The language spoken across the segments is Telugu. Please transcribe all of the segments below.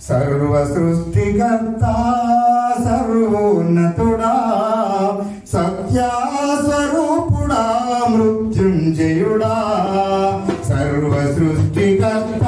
సర్వసృష్టికర్త సర్వోన్నతుడా సత్యాస్వరూపుడా మృత్యుంజయుడా. సర్వసృష్టికర్త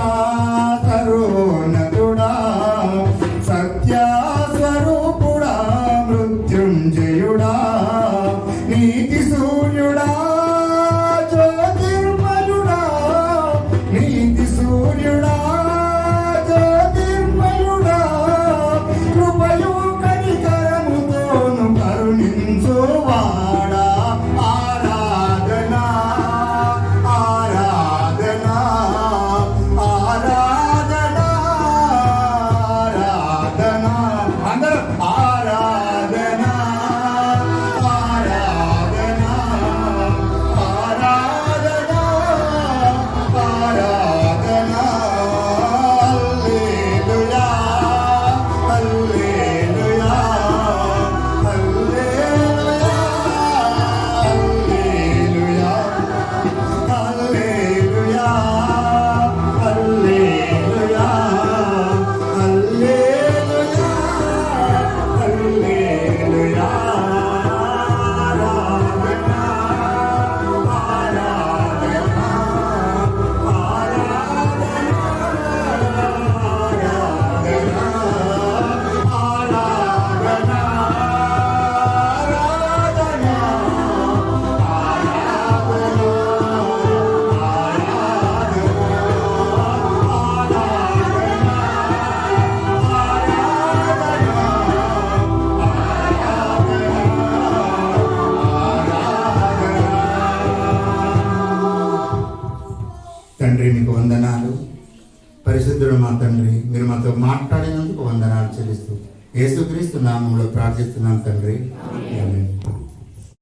తండ్రి మీకు వందనాలు. పరిశుద్ధుడు మా తండ్రి మీరు మాతో మాట్లాడినందుకు వందనాలు చెల్లిస్తూ యేసుక్రీస్తు నామంలో ప్రార్థిస్తున్నాం తండ్రి.